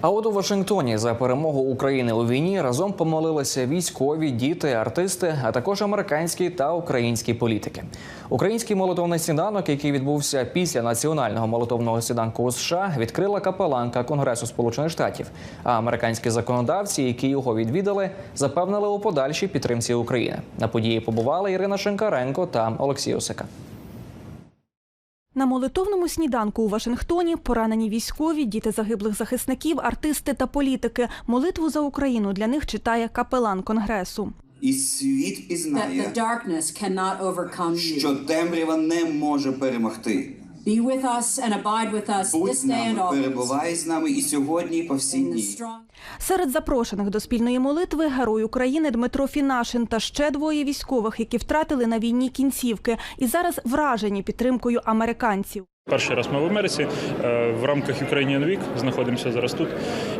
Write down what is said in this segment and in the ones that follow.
А от у Вашингтоні за перемогу України у війні разом помолилися військові, діти, артисти, а також американські та українські політики. Український молитовний сніданок, який відбувся після національного молитовного сніданку у США, відкрила капеланка Конгресу Сполучених Штатів. А американські законодавці, які його відвідали, запевнили у подальшій підтримці України. На події побували Ірина Шинкаренко та Олексій Осика. На молитовному сніданку у Вашингтоні поранені військові, діти загиблих захисників, артисти та політики. Молитву за Україну для них читає капелан Конгресу. І світ пізнає, що темрява не може перемогти. Be with us and abide with us this з day and нами, always. перебувай з нами і сьогодні, і по всі дні. Серед запрошених до спільної молитви герой України Дмитро Фінашин та ще двоє військових, які втратили на війні кінцівки і зараз вражені підтримкою американців. Перший раз ми в Америці е, в рамках Ukrainian Week знаходимося зараз тут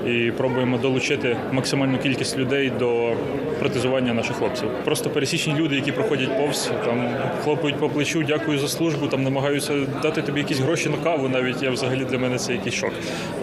і пробуємо долучити максимальну кількість людей до протезування наших хлопців. Просто пересічні люди, які проходять повз, там хлопають по плечу, дякую за службу, там намагаються дати тобі якісь гроші на каву. Навіть я взагалі для мене це якийсь шок.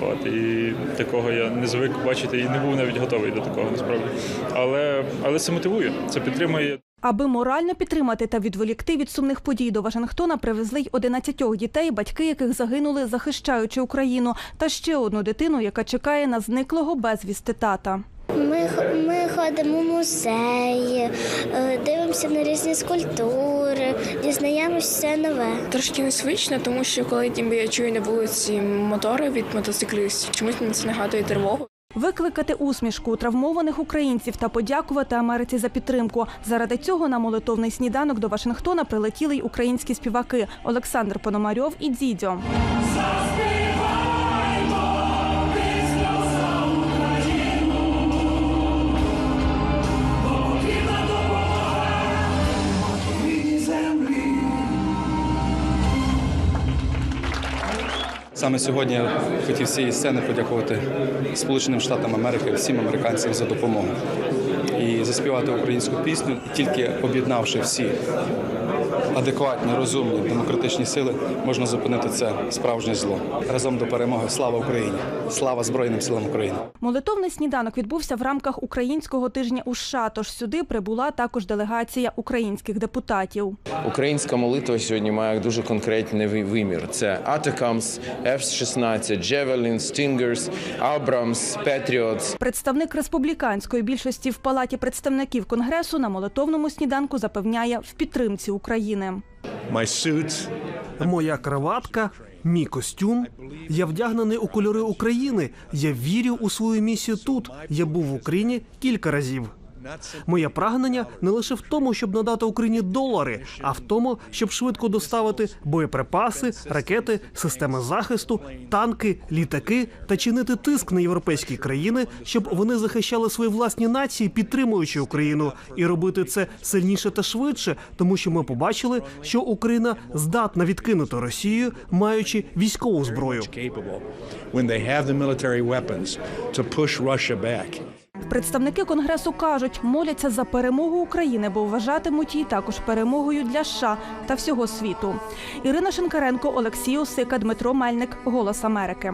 От і такого я не звик бачити і не був навіть готовий до такого насправді. Але але це мотивує, це підтримує. Аби морально підтримати та відволікти від сумних подій до Вашингтона, привезли й 11 дітей, батьки яких загинули, захищаючи Україну, та ще одну дитину, яка чекає на зниклого безвісти тата. Ми, ми ходимо в музеї, е, дивимося на різні скульптури, дізнаємося все нове. Трошки незвично, тому що коли я чую на вулиці мотори від мотоциклістів, чомусь мені це нагадує тривогу. Викликати усмішку у травмованих українців та подякувати Америці за підтримку. Заради цього на молитовний сніданок до Вашингтона прилетіли й українські співаки Олександр Пономарьов і Дзідзьо. Саме сьогодні я хотів цієї сцени подякувати Сполученим Штатам Америки, всім американцям за допомогу. І заспівати українську пісню, тільки об'єднавши всі адекватні, розумні, демократичні сили, можна зупинити це справжнє зло. Разом до перемоги. Слава Україні! Слава Збройним силам України! Молитовний сніданок відбувся в рамках українського тижня у США, тож сюди прибула також делегація українських депутатів. Українська молитва сьогодні має дуже конкретний вимір. Це Атакамс, F-16, Javelin, Stingers, Abrams, Patriots. Представник республіканської більшості в палаті представників конгресу на молитовному сніданку запевняє в підтримці України. My suit, Моя краватка, мій костюм. Я вдягнений у кольори України. Я вірю у свою місію тут. Я був в Україні кілька разів. Моє прагнення не лише в тому, щоб надати Україні долари, а в тому, щоб швидко доставити боєприпаси, ракети, системи захисту, танки, літаки та чинити тиск на європейські країни, щоб вони захищали свої власні нації, підтримуючи Україну, і робити це сильніше та швидше, тому що ми побачили, що Україна здатна відкинути Росію, маючи військову зброю. to push Russia back. Представники конгресу кажуть, моляться за перемогу України, бо вважатимуть її також перемогою для США та всього світу. Ірина Шинкаренко, Олексій Осика, Дмитро Мельник, Голос Америки.